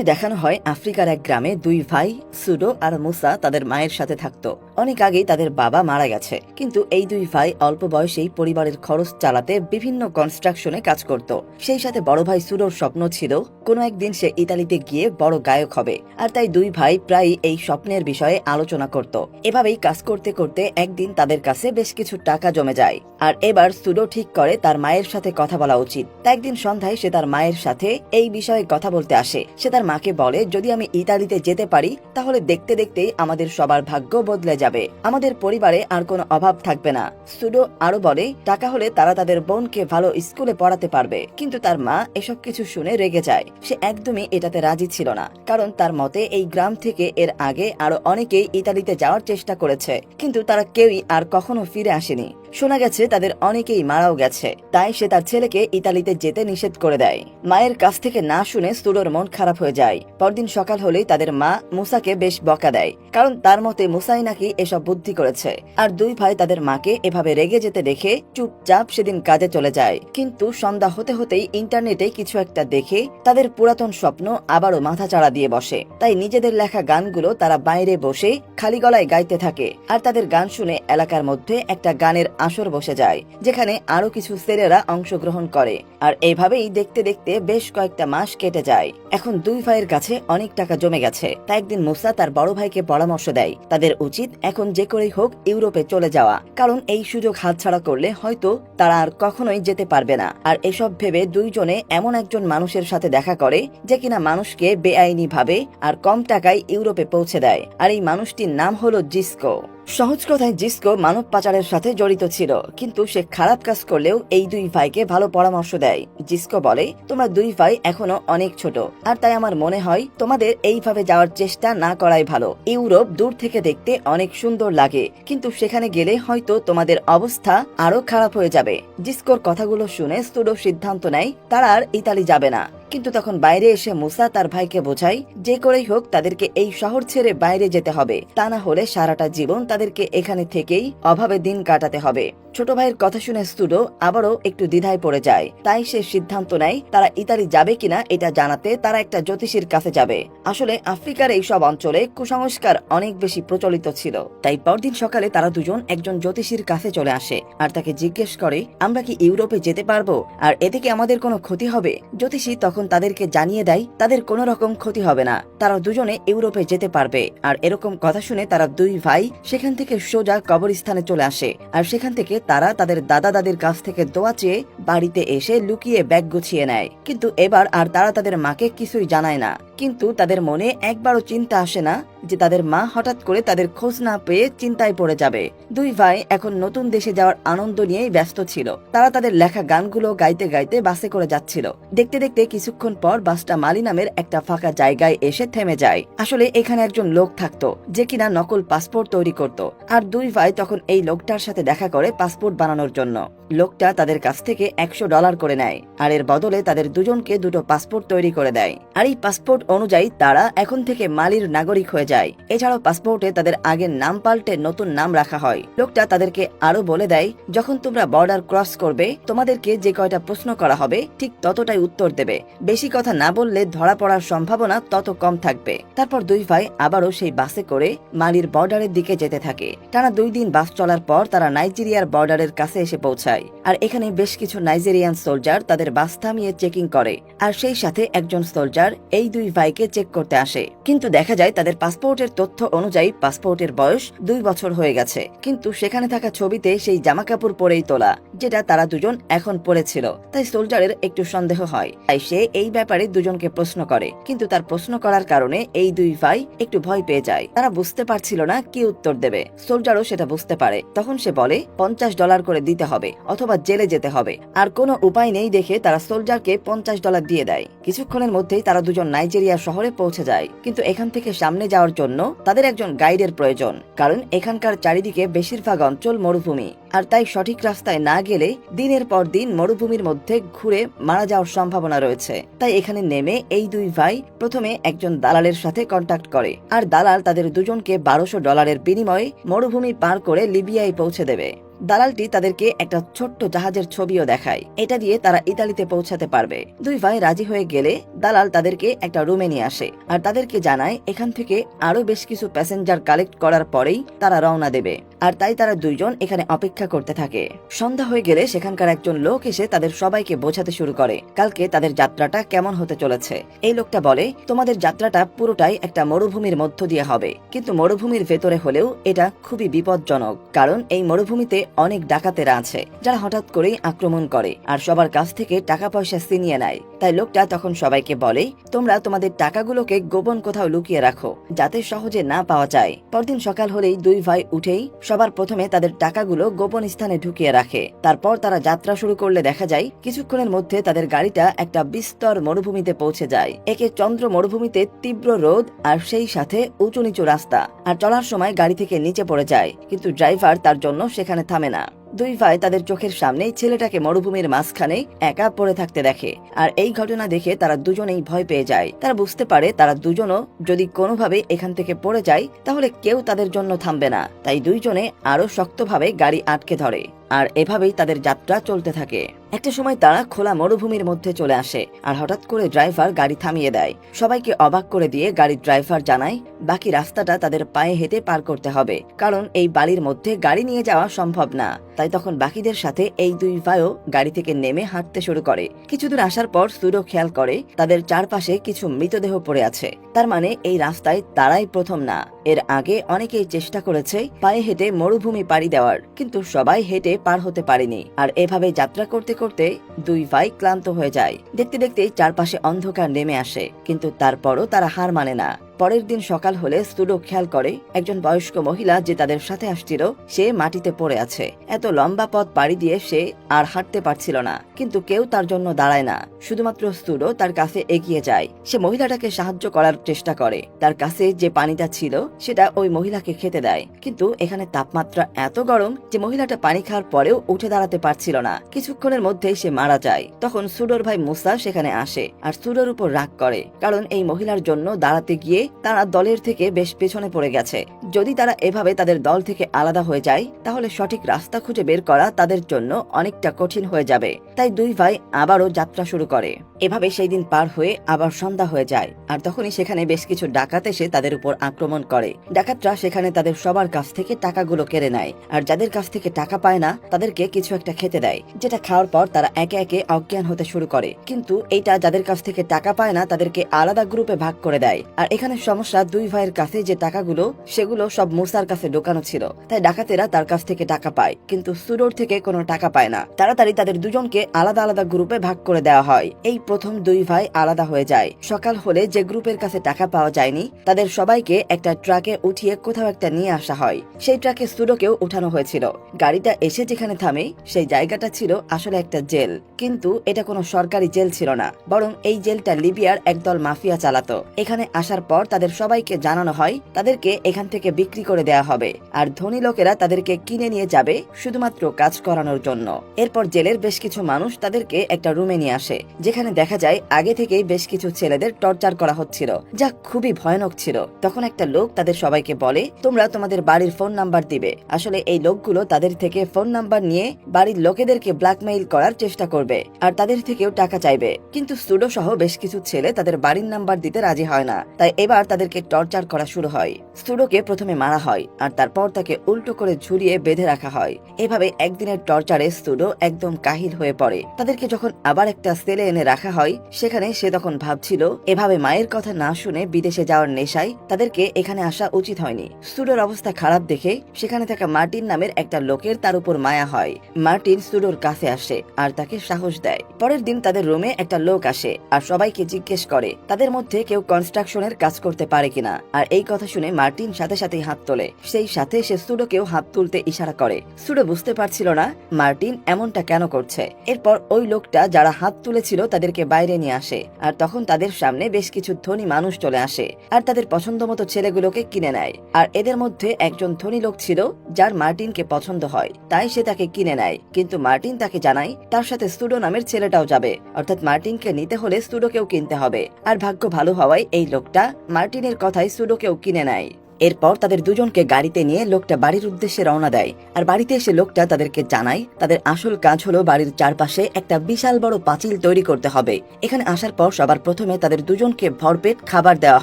প্রথমে দেখানো হয় আফ্রিকার এক গ্রামে দুই ভাই, সুডো আর মুসা তাদের মায়ের সাথে থাকতো। অনেক আগেই তাদের বাবা মারা গেছে। কিন্তু এই দুই ভাই অল্প বয়সেই পরিবারের খরচ চালাতে বিভিন্ন কনস্ট্রাকশনে কাজ করত। সেই সাথে বড় ভাই সুডোর স্বপ্ন ছিল, কোনো একদিন সে ইতালিতে গিয়ে বড় গায়ক হবে। আর তাই দুই ভাই প্রায়ই এই স্বপ্নের বিষয়ে আলোচনা করত। এভাবেই কাজ করতে করতে একদিন তাদের কাছে বেশ কিছু টাকা জমে যায়। আর এবার সুডো ঠিক করে তার মায়ের সাথে কথা বলা উচিত। তাই একদিন সন্ধ্যায় সে তার মায়ের সাথে এই বিষয়ে কথা বলতে আসে। সে তার মাকে বলে, যদি আমি ইতালিতে যেতে পারি, তাহলে দেখতে দেখতেই আমাদের সবার ভাগ্য বদলে যাবে। আমাদের পরিবারে আর কোনো অভাব থাকবে না। সুডো আরও বলে, টাকা হলে তারা তাদের বোনকে ভালো স্কুলে পড়াতে পারবে। কিন্তু তার মা এসব কিছু শুনে রেগে যায়। সে একদমই এটাতে রাজি ছিল না। কারণ তার মতে, এই গ্রাম থেকে এর আগে আরও অনেকেই ইতালিতে যাওয়ার চেষ্টা করেছে। কিন্তু তারা কেউই আর কখনো ফিরে আসেনি। শোনা গেছে তাদের অনেকেই মারাও গেছে। তাই সে তার ছেলেকে ইতালিতে যেতে নিষেধ করে দেয়। মায়ের কাছ থেকে না শুনে সুডোর মন খারাপ হয়ে যায়। পরদিন সকাল হলেই তাদের মা মুসাকে বেশ বকা দেয়। কারণ তার মতে মুসাই নাকি এসব বুদ্ধি করেছে। আর দুই ভাই তাদের মাকে এভাবে রেগে যেতে দেখে চুপচাপ সেদিন কাজে চলে যায়। কিন্তু সন্ধ্যা হতে হতেই ইন্টারনেটে কিছু একটা দেখে তাদের পুরাতন স্বপ্ন আবারও মাথা চাড়া দিয়ে বসে। তাই নিজেদের লেখা গানগুলো তারা বাইরে বসে খালি গলায় গাইতে থাকে। আর তাদের গান শুনে এলাকার মধ্যে একটা গানের আসর বসে যায় যেখানে আরও কিছু সেরেরা অংশগ্রহণ করে। আর এইভাবেই দেখতে দেখতে বেশ কয়েকটা মাস কেটে যায়। এখন দুই ভাইয়ের কাছে অনেক টাকা জমে গেছে। তাই একদিন মুসা তার বড় ভাইকে পরামর্শ দেয়। তাদের উচিত এখন যে করেই হোক ইউরোপে চলে যাওয়া। কারণ এই সুযোগ হাতছাড়া করলে হয়তো তারা আর কখনোই যেতে পারবে না। আর এসব ভেবে দুইজনে এমন একজন মানুষের সাথে দেখা করে, যে কিনা মানুষকে বেআইনি ভাবে আর কম টাকায় ইউরোপে পৌঁছে দেয়। আর এই মানুষটির নাম হলো জিস্কো। সহজ কথায় জিস্কো মানব পাচারের সাথে জড়িত ছিল। কিন্তু সে খারাপ কাজ করলেও এই দুই ভাইকে ভালো পরামর্শ দেয়। জিস্কো বলে, তোমরা দুই ভাই এখনও অনেক ছোট। আর তাই আমার মনে হয় তোমাদের এইভাবে যাওয়ার চেষ্টা না করাই ভালো। ইউরোপ দূর থেকে দেখতে অনেক সুন্দর লাগে। কিন্তু সেখানে গেলে হয়তো তোমাদের অবস্থা আরও খারাপ হয়ে যাবে। জিস্কোর কথাগুলো শুনে স্টুডো সিদ্ধান্ত নেয়, তারা আর ইতালি যাবে না। কিন্তু তখন বাইরে এসে মুসা তার ভাইকে বোঝায়, যে করেই হোক তাদেরকে এই শহর ছেড়ে বাইরে যেতে হবে। তা না হলে সারাটা জীবন তাদেরকে এখানে থেকেই অভাবে দিন কাটাতে হবে। ছোট ভাইয়ের কথা শুনে স্টুডো আবারও একটু দ্বিধায় পড়ে যায়। তাই সে সিদ্ধান্ত নেয় তারা ইতালি যাবে কিনা এটা জানাতে তারা একটা জ্যোতিষীর কাছে যাবে। আসলে আফ্রিকার এই সব অঞ্চলে কুসংস্কার অনেক বেশি প্রচলিত ছিল। তাই পরদিন সকালে তারা দুজন একজন জ্যোতিষীর কাছে চলে আসে আর তাকে জিজ্ঞেস করে, আমরা কি ইউরোপে যেতে পারব? আর এতে কি আমাদের কোনো ক্ষতি হবে? জ্যোতিষী তখন তাদেরকে জানিয়ে দেয়, তাদের কোনো রকম ক্ষতি হবে না। তারা দুজনে ইউরোপে যেতে পারবে। আর এরকম কথা শুনে তারা দুই ভাই সেখান থেকে সোজা কবরস্থানে চলে আসে। আর সেখান থেকে তারা তাদের দাদা দাদির কাছ থেকে দোয়া চেয়ে বাড়িতে এসে লুকিয়ে ব্যাগ গুছিয়ে নেয়। কিন্তু এবার আর তারা তাদের মাকে কিছুই জানায় না। কিন্তু তাদের মনে একবারও চিন্তা আসে না যে তাদের মা হঠাৎ করে তাদের খোঁজ না পেয়ে চিন্তায় পড়ে যাবে। দুই ভাই এখন নতুন দেশে যাওয়ার আনন্দ নিয়েই ব্যস্ত ছিল। তারা তাদের লেখা গানগুলো গাইতে গাইতে বাসে করে যাচ্ছিল। দেখতে দেখতে কিছুক্ষণ পর বাসটা মালি নামের একটা ফাঁকা জায়গায় এসে থেমে যায়। আসলে এখানে একজন লোক থাকতো, যে কিনা নকল পাসপোর্ট তৈরি করত। আর দুই ভাই তখন এই লোকটার সাথে দেখা করে পাসপোর্ট বানানোর জন্য। লোকটা তাদের কাছ থেকে একশো ডলার করে নেয়, আর এর বদলে তাদের দুজনকে দুটো পাসপোর্ট তৈরি করে দেয়। আর এই পাসপোর্ট অনুযায়ী তারা এখন থেকে মালির নাগরিক হয়ে যায়। এছাড়াও পাসপোর্টে তাদের আগের নাম পাল্টে নতুন নাম রাখা হয়। লোকটা তাদেরকে আরও বলে দেয়, যখন তোমরা বর্ডার ক্রস করবে, তোমাদেরকে যে কয়টা প্রশ্ন করা হবে, ঠিক ততটাই উত্তর দেবে। বেশি কথা না বললে ধরা পড়ার সম্ভাবনা তত কম থাকবে। তারপর দুই ভাই আবারও সেই বাসে করে মালির বর্ডারের দিকে যেতে থাকে। টানা দুই দিন বাস চলার পর তারা নাইজেরিয়ার বর্ডারের কাছে এসে পৌঁছায়। আর এখানে বেশ কিছু নাইজেরিয়ান সোলজার তাদের বাস থামিয়ে চেকিং করে। আর সেই সাথে একজন সোলজার, এই দুই ভাইকে চেক করতে আসে। কিন্তু দেখা যায় তাদের পাসপোর্টের তথ্য অনুযায়ী পাসপোর্টের বয়স দুই বছর হয়ে গেছে। কিন্তু সেখানে থাকা ছবিতে সেই জামা কাপড় পরেই তোলা, যেটা তারা দুজন এখন পরেছিল। তাই সোলজারের একটু সন্দেহ হয়। তাই সে এই ব্যাপারে দুজনকে প্রশ্ন করে। কিন্তু তার প্রশ্ন করার কারণে এই দুই ভাই একটু ভয় পেয়ে যায়। তারা বুঝতে পারছিল না কি উত্তর দেবে। সোলজারও সেটা বুঝতে পারে। তখন সে বলে, পঞ্চাশ ডলার করে দিতে হবে, অথবা জেলে যেতে হবে। আর কোনো উপায় নেই দেখে তারা সোলজারকে পঞ্চাশ ডলার দিয়ে দেয়। কিছুক্ষণের মধ্যেই তারা দুজন নাইজেরিয়া শহরে পৌঁছে যায়। কিন্তু এখান থেকে সামনে যাওয়ার জন্য তাদের একজন গাইডের প্রয়োজন, কারণ এখানকার চারিদিকে বেশিরভাগ অঞ্চল মরুভূমি। আর তাই সঠিক রাস্তায় না গেলে দিনের পর দিন মরুভূমির মধ্যে ঘুরে মারা যাওয়ার সম্ভাবনা রয়েছে। তাই এখানে নেমে এই দুই ভাই প্রথমে একজন দালালের সাথে কন্ট্যাক্ট করে আর দালাল তাদের দুজনকে বারোশো ডলারের বিনিময়ে মরুভূমি পার করে লিবিয়ায় পৌঁছে দেবে। দালালটি তাদেরকে একটা ছোট্ট জাহাজের ছবিও দেখায়। এটা দিয়ে তারা ইতালিতে পৌঁছাতে পারবে। দুই ভাই রাজি হয়ে গেলে দালাল তাদেরকে একটা রুমে নিয়ে আসে আর তাদেরকে জানায় এখান থেকে আরও বেশ কিছু প্যাসেঞ্জার কালেক্ট করার পরেই তারা রওনা দেবে। আর তাই তারা দুইজন এখানে অপেক্ষা করতে থাকে। সন্ধ্যা হয়ে গেলে সেখানকার একজন লোক এসে তাদের সবাইকে বোঝাতে শুরু করে। কালকে তাদের যাত্রাটা কেমন হতে চলেছে? এই লোকটা বলে, তোমাদের যাত্রাটা পুরোটাই একটা মরুভূমির মধ্য দিয়ে হবে। কিন্তু মরুভূমির ভেতরে হলেও এটা খুবই বিপজ্জনক, কারণ এই মরুভূমিতে অনেক ডাকাতেরা আছে, যারা হঠাৎ করেই আক্রমণ করে আর সবার কাছ থেকে টাকা পয়সা ছিনিয়ে নেয়। তাই লোকটা তখন সবাইকে বলে, তোমরা তোমাদের টাকাগুলোকে গোপন কোথাও লুকিয়ে রাখো, যাতে সহজে না পাওয়া যায়। পরদিন সকাল হলেই দুই ভাই উঠেই সবার প্রথমে তাদের টাকাগুলো গোপন স্থানে ঢুকিয়ে রাখে। তারপর তারা যাত্রা শুরু করলে দেখা যায়, কিছুক্ষণের মধ্যে তাদের গাড়িটা একটা বিস্তর মরুভূমিতে পৌঁছে যায়। একে চন্দ্র মরুভূমিতে তীব্র রোদ আর সেই সাথে উঁচু নিচু রাস্তা। আর চলার সময় গাড়ি থেকে নিচে পড়ে যায়, কিন্তু ড্রাইভার তার জন্য সেখানে থামে না। দুই ভাই তাদের চোখের সামনেই ছেলেটাকে মরুভূমির মাঝখানে একা পড়ে থাকতে দেখে। আর এই ঘটনা দেখে তারা দুজনেই ভয় পেয়ে যায়। তারা বুঝতে পারে তারা দুজনও যদি কোনোভাবে এখান থেকে পড়ে যায়, তাহলে কেউ তাদের জন্য থামবে না। তাই দুইজনে আরও শক্তভাবে গাড়ি আটকে ধরে। আর এভাবেই তাদের যাত্রা চলতে থাকে। একটা সময় তারা খোলা মরুভূমির মধ্যে চলে আসে আর হঠাৎ করে ড্রাইভার গাড়ি থামিয়ে দেয়। সবাইকে অবাক করে দিয়ে গাড়ির ড্রাইভার জানায়, বাকি রাস্তাটা তাদের পায়ে হেঁটে পার করতে হবে, কারণ এই বালির মধ্যে গাড়ি নিয়ে যাওয়া সম্ভব না। তাই তখন বাকিদের সাথে এই দুই ভাইও গাড়ি থেকে নেমে হাঁটতে শুরু করে। কিছুদূর আসার পর সুরো খেয়াল করে, তাদের চারপাশে কিছু মৃতদেহ পড়ে আছে। তার মানে এই রাস্তায় তারাই প্রথম না। এর আগে অনেকেই চেষ্টা করেছে পায়ে হেঁটে মরুভূমি পাড়ি দেওয়ার, কিন্তু সবাই হেঁটে পার হতে পারেনি। আর এভাবে যাত্রা করতে করতে দুই ভাই ক্লান্ত হয়ে যায়। দেখতে দেখতে চারপাশে অন্ধকার নেমে আসে, কিন্তু তারপরও তারা হার মানে না। পরের দিন সকাল হলে সুডো খেয়াল করে, একজন বয়স্ক মহিলা যে তাদের সাথে আসছিল, সে মাটিতে পড়ে আছে। এত লম্বা পথ পাড়ি দিয়ে সে আর হাঁটতে পারছিল না, কিন্তু কেউ তার জন্য দাঁড়ায় না। শুধুমাত্র সুডো তার কাছে এগিয়ে যায়। সে মহিলাটাকে সাহায্য করার চেষ্টা করে। তার কাছে যে পানিটা ছিল, সেটা ওই মহিলাকে খেতে দেয়। কিন্তু এখানে তাপমাত্রা এত গরম যে মহিলাটা পানি খাওয়ার পরেও উঠে দাঁড়াতে পারছিল না। কিছুক্ষণের মধ্যেই সে মারা যায়। তখন সুডোর ভাই মুসা সেখানে আসে আর সুডোর উপর রাগ করে, কারণ এই মহিলার জন্য দাঁড়াতে গিয়ে তারা দলের থেকে বেশ পেছনে পড়ে গেছে। যদি তারা এভাবে তাদের দল থেকে আলাদা হয়ে যায়, তাহলে সঠিক রাস্তা খুঁজে বের করা তাদের জন্য অনেকটা কঠিন হয়ে যাবে। তাই দুই ভাই আবারও যাত্রা শুরু করে। এভাবে সেই দিন পার হয়ে আবার সন্ধ্যা হয়ে যায়, আর তখনই সেখানে বেশ কিছু ডাকাত এসে তাদের উপর আক্রমণ করে। ডাকাতরা সেখানে তাদের সবার কাছ থেকে টাকাগুলো কেড়ে নেয়, আর যাদের কাছ থেকে টাকা পায় না, তাদেরকে কিছু একটা খেতে দেয়, যেটা খাওয়ার পর তারা একে একে অজ্ঞান হতে শুরু করে। কিন্তু এইটা যাদের কাছ থেকে টাকা পায় না, তাদেরকে আলাদা গ্রুপে ভাগ করে দেয়, আর এখানে সমস্যা দুই ভাইয়ের কাছে যে টাকাগুলো, সেগুলো সব মুসার কাছে ঢোকানো ছিল। তাই ডাকাতেরা তার কাছ থেকে টাকা পায়, কিন্তু সুরোর থেকে কোনো টাকা পায় না। তাড়াতাড়ি তাদের দুজনকে আলাদা আলাদা গ্রুপে ভাগ করে দেওয়া হয়। এই প্রথম দুই ভাই আলাদা হয়ে যায়। সকাল হলে যে গ্রুপের কাছে টাকা পাওয়া যায়নি, তাদের সবাইকে একটা ট্রাকে উঠিয়ে কোথাও একটা নিয়ে আসা হয়। সেই ট্রাকে সুরোকেও উঠানো হয়েছিল। গাড়িটা এসে যেখানে থামে, সেই জায়গাটা ছিল আসলে একটা জেল। কিন্তু এটা কোনো সরকারি জেল ছিল না, বরং এই জেলটা লিবিয়ার একদল মাফিয়া চালাতো। এখানে আসার পর তাদের সবাইকে জানানো হয়, তাদেরকে এখান থেকে বিক্রি করে দেয়া হবে। আর ধনী লোকেরা তাদেরকে কিনে নিয়ে যাবে শুধুমাত্র কাজ করানোর জন্য। এরপর জেলের বেশ কিছু মানুষ তাদেরকে একটা রুমে নিয়ে আসে, যেখানে দেখা যায় আগে থেকেই বেশ কিছু ছেলেদের টর্চার করা হচ্ছিল, যা খুবই ভয়ানক ছিল। তখন একটা লোক তাদের সবাইকে বলে, তোমরা তোমাদের বাড়ির ফোন নাম্বার দিবে। আসলে এই লোকগুলো তাদের থেকে ফোন নাম্বার নিয়ে বাড়ির লোকেদেরকে ব্ল্যাকমেইল করার চেষ্টা করবে, আর তাদের থেকেও টাকা চাইবে। কিন্তু সুডো সহ বেশ কিছু ছেলে তাদের বাড়ির নাম্বার দিতে রাজি হয় না। তাই এবার তাদেরকে টর্চার করা শুরু হয়। সুডোকে প্রথমে মারা হয়, আর তারপর তাকে উল্টো করে ঝুরিয়ে বেঁধে রাখা হয়। এভাবে একদিনের টর্চারে সুডো একদম কাহিল হয়ে পড়ে। তাদেরকে যখন আবার একটা সেলে এনে রাখা হয়, সেখানে সে তখন ভাবছিল, এভাবে মায়ের কথা না শুনে বিদেশে যাওয়ার নেশায় তাদেরকে এখানে আসা উচিত হয়নি। সুডোর অবস্থা খারাপ দেখে সেখানে থাকা মার্টিন নামের একটা লোকের তার উপর মায়া হয়। মার্টিন সুডোর কাছে আসে, আর তাকে সাহস দেয়। পরের দিন তাদের রুমে একটা লোক আসে, আর সবাইকে জিজ্ঞেস করে। তাদের মধ্যে কেউ কনস্ট্রাকশনের কাজ করতে পারে কিনা। আর এই কথা শুনে মার্টিন সাথে সাথেই হাত তোলে। সেই সাথে সে সুডোকেও হাত তুলতে ইশারা করে। সুডো বুঝতে পারছিল না মার্টিন এমনটা কেন করছে। এরপর ওই লোকটা যারা হাত তুলেছিল তাদেরকে বাইরে নিয়ে আসে। আর তখন তাদের সামনে বেশ কিছু ধনী মানুষ চলে আসে। আর তাদের পছন্দ মতো ছেলেগুলোকে কিনে নেয়। আর এদের মধ্যে একজন ধনী লোক ছিল, যার মার্টিনকে পছন্দ হয়। তাই সে তাকে কিনে নেয়। কিন্তু মার্টিন তাকে জানায়, তার সাথে স্টুডো নামের ছেলেটাও যাবে। অর্থাৎ মার্টিনকে নিতে হলে স্টুডোকেও কিনতে হবে। আর ভাগ্য ভালো হওয়ায় এই লোকটা মার্টিনের কথায় সুডোকেও কিনে নেয়। এরপর তাদের দুজনকে গাড়িতে নিয়ে লোকটা বাড়ির উদ্দেশ্যে রওনা দেয়। আর বাড়িতে এসে লোকটা তাদেরকে জানায়, তাদের আসল কাজ হলো বাড়ির চারপাশে একটা বিশাল বড় পাঁচিল তৈরি করতে হবে। এখানে আসার পর সবার প্রথমে তাদের দুজনকে ভরপেট খাবার দেওয়া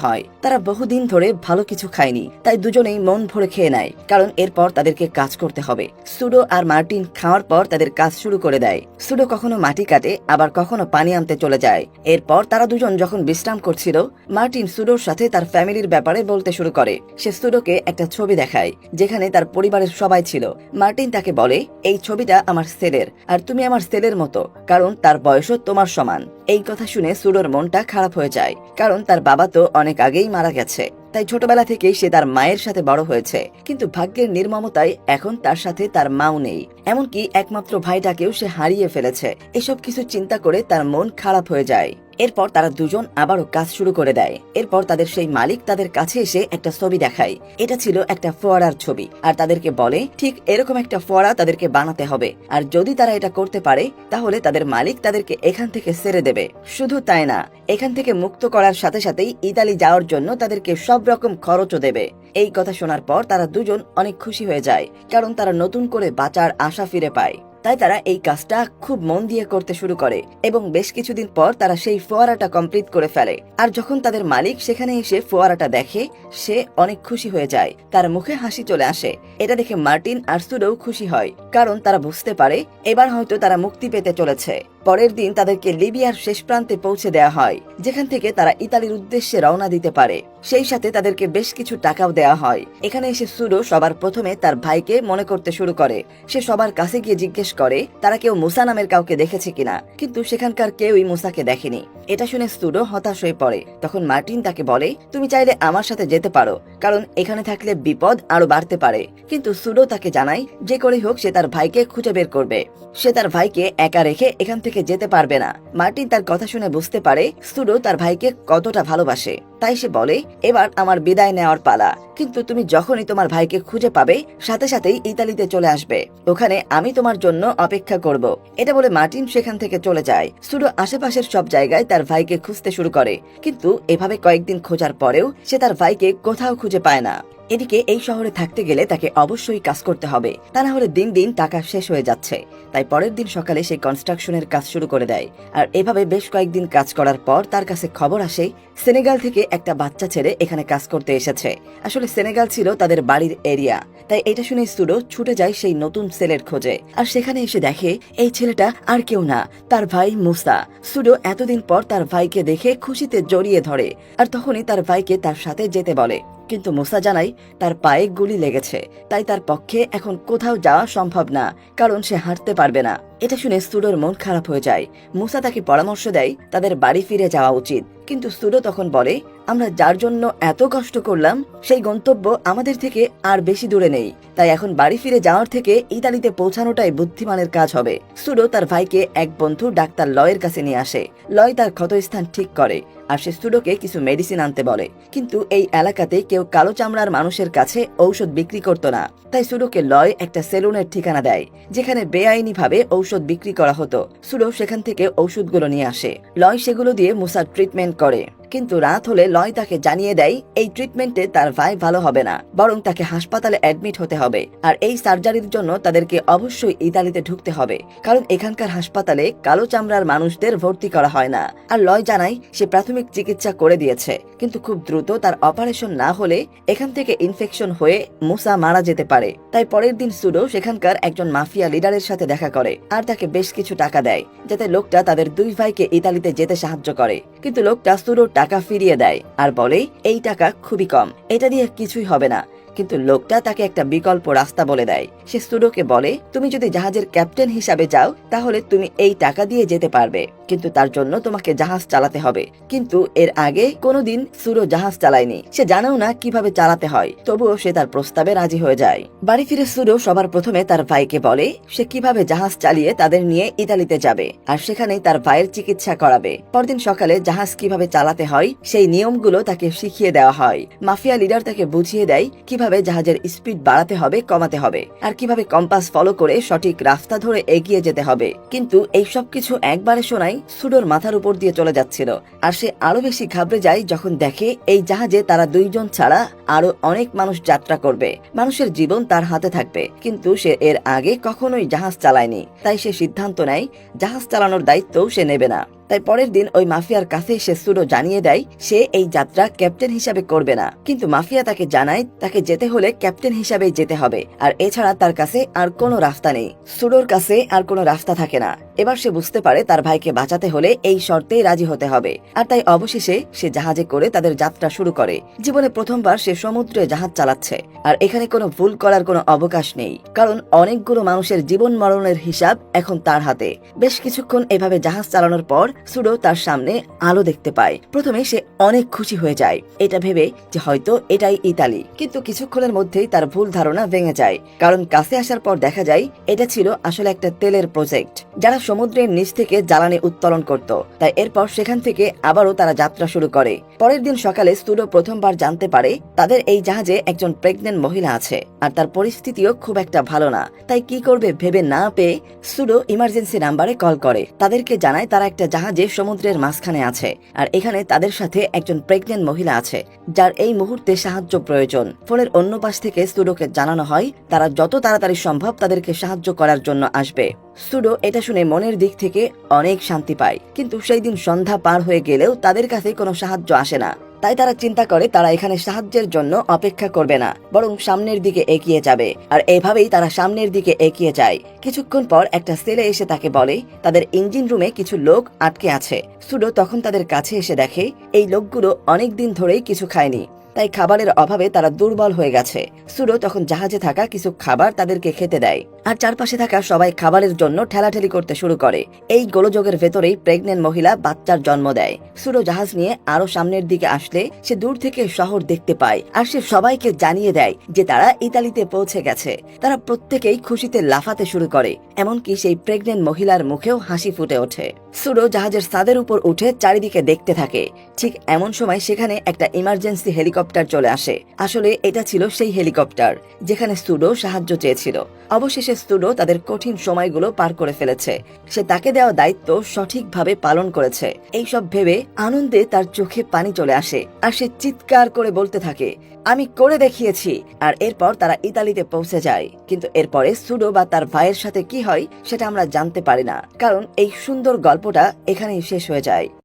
হয়। তারা বহুদিন ধরে ভালো কিছু খায়নি, তাই দুজনেই মন ভরে খেয়ে নেয়, কারণ এরপর তাদেরকে কাজ করতে হবে। সুডো আর মার্টিন খাওয়ার পর তাদের কাজ শুরু করে দেয়। সুডো কখনো মাটি কাটে, আবার কখনো পানি আনতে চলে যায়। এরপর তারা দুজন যখন বিশ্রাম করছিল, মার্টিন সুডোর সাথে তার ফ্যামিলির ব্যাপারে বলতে শুরু করে। সে সুডোকে একটা ছবি দেখায়, যেখানে তার পরিবারের সবাই ছিল। মার্টিন তাকে বলে, এই ছবিটা আমার সেলের আর তুমি আমার সেলের মতো, কারণ তার বয়সও তোমার সমান। এই কথা শুনে সুডোর মনটা খারাপ হয়ে যায়, কারণ তার বাবা তো অনেক আগেই মারা গেছে। তাই ছোটবেলা থেকেই সে তার মায়ের সাথে বড় হয়েছে, কিন্তু ভাগ্যের নির্মমতায় এখন তার সাথে তার মাও নেই। এমনকি একমাত্র ভাইটাকেও সে হারিয়ে ফেলেছে। এসব কিছু চিন্তা করে তার মন খারাপ হয়ে যায়। এরপর তারা দুজন আবারও কাজ শুরু করে দেয়। এরপর তাদের সেই মালিক তাদের কাছে এসে একটা ছবি দেখায়। এটা ছিল একটা ফোয়ারার ছবি, আর তাদেরকে বলে, ঠিক এরকম একটা ফোয়ারা তাদেরকে বানাতে হবে। আর যদি তারা এটা করতে পারে, তাহলে তাদের মালিক তাদেরকে এখান থেকে ছেড়ে দেবে। শুধু তাই না, এখান থেকে মুক্ত করার সাথে সাথেই ইতালি যাওয়ার জন্য তাদেরকে সব রকম খরচও দেবে। এই কথা শোনার পর তারা দুজন অনেক খুশি হয়ে যায়, কারণ তারা নতুন করে বাঁচার আশা ফিরে পায়। তাই তারা এই কাজটা খুব মন দিয়ে করতে শুরু করে এবং বেশ কিছুদিন পর তারা সেই ফোয়ারাটা কমপ্লিট করে ফেলে। আর যখন তাদের মালিক সেখানে এসে ফোয়ারাটা দেখে, সে অনেক খুশি হয়ে যায়। তার মুখে হাসি চলে আসে। এটা দেখে মার্টিন আর সুডোও খুশি হয়, কারণ তারা বুঝতে পারে, এবার হয়তো তারা মুক্তি পেতে চলেছে। পরের দিন তাদেরকে লিবিয়ার শেষ প্রান্তে পৌঁছে দেওয়া হয়, যেখান থেকে তারা ইতালির উদ্দেশ্যে রওনা দিতে পারে। সেই সাথে তাদেরকে বেশ কিছু টাকাও দেওয়া হয়। এখানে এসে সুডো সবার প্রথমে তার ভাইকে মনে করতে শুরু করে। সে সবার কাছে গিয়ে জিজ্ঞেস করে, তারা কেউ মুসা নামের কাউকে দেখেছে কিনা? কিন্তু সেখানকার কেউই মুসাকে দেখেনি। এটা শুনে সুডো হতাশ হয়ে পড়ে। তখন মার্টিন তাকে বলে, তুমি চাইলে আমার সাথে যেতে পারো, কারণ এখানে থাকলে বিপদ আরও বাড়তে পারে। কিন্তু সুডো তাকে জানায়, যে করে হোক সে তার ভাইকে খুঁজে বের করবে। সে তার ভাইকে একা রেখে এখান থেকে যেতে পারবে না। মার্টিন তার কথা শুনে বুঝতে পারে সুডো তার ভাইকে কতটা ভালোবাসে। তাই সে বলে, এবার আমার বিদায় নেওয়ার পালা। কিন্তু তুমি যখনই তোমার ভাইকে খুঁজে পাবে, সাথে সাথেই ইতালিতে চলে আসবে। ওখানে আমি তোমার জন্য অপেক্ষা করব। এটা বলে মার্টিন সেখান থেকে চলে যায়। সুডো আশেপাশের সব জায়গায় তার ভাইকে খুঁজতে শুরু করে। কিন্তু এভাবে কয়েকদিন খোঁজার পরেও সে তার ভাইকে কোথাও খুঁজে পায় না। এদিকে এই শহরে থাকতে গেলে তাকে অবশ্যই কাজ করতে হবে। তা না হলে দিন দিন টাকা শেষ হয়ে যাচ্ছে। তাই পরের দিন সকালে সে কনস্ট্রাকশনের কাজ শুরু করে দেয়। আর এভাবে বেশ কয়েকদিন কাজ করার পর তার কাছে খবর আসে, সেনেগাল থেকে একটা বাচ্চা ছেলে এখানে কাজ করতে এসেছে। আসলে সেনেগাল ছিল তাদের বাড়ির এরিয়া। তাই এটা শুনে সুডো ছুটে যায় সেই নতুন সেলের খোঁজে। আর সেখানে এসে দেখে, এই ছেলেটা আর কেউ না, তার ভাই মুসা। সুডো এতদিন পর তার ভাইকে দেখে খুশিতে জড়িয়ে ধরে। আর তখনই তার ভাইকে তার সাথে যেতে বলে। কিন্তু মুসা জানাই তার পায়ে গুলি লেগেছে, তাই তার পক্ষে এখন কোথাও যাওয়া সম্ভব না, কারণ সে হাঁটতে পারবে না। এটা শুনে সুডোর মন খারাপ হয়ে যায়। মুসা তাকে পরামর্শ দেয়, তাদের বাড়ি ফিরে যাওয়া উচিত। কিন্তু সুডো তখন বলে আমরা যার জন্য এত কষ্ট করলাম, সেই গন্তব্য আমাদের থেকে আর বেশি দূরে নেই। তাই এখন বাড়ি ফিরে যাওয়ার থেকে ইতালিতে পৌঁছানোটাই বুদ্ধিমানের কাজ হবে। সুডো তার ভাইকে এক বন্ধু ডাক্তার লয়ের কাছে নিয়ে আসে। লয় তার ক্ষতস্থান ঠিক করে, আর সে সুডোকে কিছু মেডিসিন আনতে বলে। কিন্তু এই এলাকাতে কেউ কালো চামড়ার মানুষের কাছে ঔষধ বিক্রি করত না। তাই সুডোকে লয় একটা সেলুনের ঠিকানা দেয়, যেখানে বেআইনি ভাবে ঔষধ বিক্রি করা হতো। সুডো সেখান থেকে ঔষধগুলো নিয়ে আসে। লয় সেগুলো দিয়ে মুসার ট্রিটমেন্ট করে। কিন্তু রাত হলে লয় তাকে জানিয়ে দেয়, এই ট্রিটমেন্টে তার ভাই ভালো হবে না, বরং তাকে হাসপাতালে অ্যাডমিট হতে হবে, আর এই সার্জারির জন্য তাদেরকে অবশ্যই ইতালিতে ঢুকতে হবে, কারণ এখানকার হাসপাতালে কালো চামড়ার মানুষদের ভর্তি করা হয় না। আর লয় জানায়, সে প্রাথমিক চিকিৎসা করে দিয়েছে, কিন্তু খুব দ্রুত তার অপারেশন না হলে এখান থেকে ইনফেকশন হয়ে মুসা মারা যেতে পারে। তাই পরের দিন সুডো সেখানকার একজন মাফিয়া লিডারের সাথে দেখা করে, আর তাকে বেশ কিছু টাকা দেয়, যাতে লোকটা তাদের দুই ভাইকে ইতালিতে যেতে সাহায্য করে। কিন্তু লোকটা সুরোর টাকা ফিরিয়ে দেয় আর বলে এই টাকা খুবই কম। এটা দিয়ে কিছুই হবে না। কিন্তু লোকটা তাকে একটা বিকল্প রাস্তা বলে দেয়। সে সুডোকে বলে, তুমি যদি জাহাজের ক্যাপ্টেন হিসাবে যাও, তাহলে তুমি এই টাকা দিয়ে যেতে পারবে। কিন্তু তার জন্য তোমাকে জাহাজ চালাতে হবে। কিন্তু এর আগে কোনোদিন সুরো জাহাজ চালায়নি। সে জানেও না কীভাবে চালাতে হয়। তবুও সে তার প্রস্তাবে রাজি হয়ে যায়। বাড়ি ফিরে সুরো সবার প্রথমে তার ভাইকে বলে, সে কীভাবে জাহাজ চালিয়ে তাদের নিয়ে ইতালিতে যাবে? আর সেখানেই তার ভাইয়ের চিকিৎসা করাবে। পরদিন সকালে জাহাজ কীভাবে চালাতে হয়, সেই নিয়মগুলো তাকে শিখিয়ে দেওয়া হয়। মাফিয়া লিডার তাকে বুঝিয়ে দেয়, কীভাবে জাহাজের স্পিড বাড়াতে হবে, কমাতে হবে, আর কীভাবে কম্পাস ফলো করে সঠিক রাস্তা ধরে এগিয়ে যেতে হবে। কিন্তু এই সব কিছু একবারে শোনাই সুডোর মাথার উপর দিয়ে চলে যাচ্ছিল, আর সে আরও বেশি ঘাবড়ে যায় যখন দেখে এই জাহাজে তারা দুইজন ছাড়া আরও অনেক মানুষ যাত্রা করবে। মানুষের জীবন তার হাতে থাকবে, কিন্তু সে এর আগে কখনোই জাহাজ চালায়নি, তাই সে সিদ্ধান্ত নেয় জাহাজ চালানোর দায়িত্বও সে নেবে না। তাই পরের দিন ওই মাফিয়ার কাছে সে সুডো জানিয়ে দেয়, সে এই যাত্রা ক্যাপ্টেন হিসাবে করবে না। কিন্তু মাফিয়া তাকে জানায়, তাকে যেতে হলে ক্যাপ্টেন হিসাবেই যেতে হবে, আর এছাড়া তার কাছে আর কোনো রাস্তা নেই। সুডোর কাছে আর কোনো রাস্তা থাকে না। এবার সে বুঝতে পারে তার ভাইকে বাঁচাতে হলে এই শর্তেই রাজি হতে হবে। আর তাই অবশেষে সে জাহাজে করে তাদের যাত্রা শুরু করে। জীবনে প্রথমবার সে সমুদ্রে জাহাজ চালাচ্ছে, আর এখানে কোনো ভুল করার কোনো অবকাশ নেই। কারণ অনেকগুলো মানুষের জীবন মরণের হিসাব এখন তার হাতে। বেশ কিছুক্ষণ এভাবে জাহাজ চালানোর পর সুডো তার সামনে আলো দেখতে পায়। প্রথমে সে অনেক খুশি হয়ে যায়। এটা ভেবে যে হয়তো এটাই ইতালি। কিন্তু কিছুক্ষণের মধ্যেই তার ভুল ধারণা ভেঙে যায়। কারণ কাছে আসার পর দেখা যায়, এটা ছিল আসলে একটা তেলের প্রজেক্ট, যারা সমুদ্রের নিচ থেকে জ্বালানি উত্তোলন করত। তাই এরপর সেখান থেকে আবারও তারা যাত্রা শুরু করে। পরের দিন সকালে সুডো প্রথমবার জানতে পারে, তাদের এই জাহাজে একজন প্রেগনেন্ট মহিলা আছে। আর তার পরিস্থিতিও খুব একটা ভালো না। তাই কি করবে ভেবে না পেয়ে সুডো ইমার্জেন্সি নাম্বারে কল করে। তাদেরকে জানায় তারা একটা জাহাজে সমুদ্রের মাঝখানে আছে। আর এখানে তাদের সাথে একজন প্রেগনেন্ট মহিলা আছে, যার এই মুহূর্তে সাহায্য প্রয়োজন। ফোনের অন্য পাশ থেকে সুডোকে জানানো হয়, তারা যত তাড়াতাড়ি সম্ভব তাদেরকে সাহায্য করার জন্য আসবে। সুডো এটা শুনে মনের দিক থেকে অনেক শান্তি পায়, কিন্তু সেই দিন সন্ধ্যা পার হয়ে গেলেও তাদের কাছে কোনো সাহায্য আসে না। তাই তারা চিন্তা করে তারা এখানে সাহায্যের জন্য অপেক্ষা করবে না, বরং সামনের দিকে এগিয়ে যাবে। আর এভাবেই তারা সামনের দিকে এগিয়ে যায়। কিছুক্ষণ পর একটা ছেলে এসে তাকে বলে, তাদের ইঞ্জিন রুমে কিছু লোক আটকে আছে। সুডো তখন তাদের কাছে এসে দেখে, এই লোকগুলো অনেক দিন ধরেই কিছু খায়নি। তাই খাবারের অভাবে তারা দুর্বল হয়ে গেছে। সুডো তখন জাহাজে থাকা কিছু খাবার তাদেরকে খেতে দেয়। আর চারপাশে থাকা সবাই খাবারের জন্য ঠেলাঠেলি করতে শুরু করে। এই গোলযোগের ভেতরেই প্রেগনেন্ট মহিলা বাচ্চার জন্ম দেয়। সুডো জাহাজ নিয়ে আরও সামনের দিকে আসলে সে দূর থেকে শহর দেখতে পায় আর সে সবাইকে জানিয়ে দেয় যে তারা ইতালিতে পৌঁছে গেছে। তারা প্রত্যেকেই খুশিতে লাফাতে শুরু করে, এমনকি সেই প্রেগনেন্ট মহিলার মুখেও হাসি ফুটে ওঠে। সুডো জাহাজের ছাদের উপর উঠে চারিদিকে দেখতে থাকে। ঠিক এমন সময় সেখানে একটা ইমার্জেন্সি হেলিকপ্টার চলে আসে। আসলে এটা ছিল সেই হেলিকপ্টার, যেখানে সুডো সাহায্য চেয়েছিল। অবশেষে সুডো তাদের কঠিন সময়গুলো পার করে ফেলেছে। সে তাকে দেওয়া দায়িত্ব সঠিকভাবে পালন করেছে। এইসব ভেবে আনন্দে তার চোখে পানি চলে আসে আর সে চিৎকার করে বলতে থাকে, আমি করে দেখিয়েছি। আর এরপর তারা ইতালিতে পৌঁছে যায়। কিন্তু এরপরে সুডো বা তার ভাইয়ের সাথে কি হয় সেটা আমরা জানতে পারি না, কারণ এই সুন্দর গল্পটা এখানেই শেষ হয়ে যায়।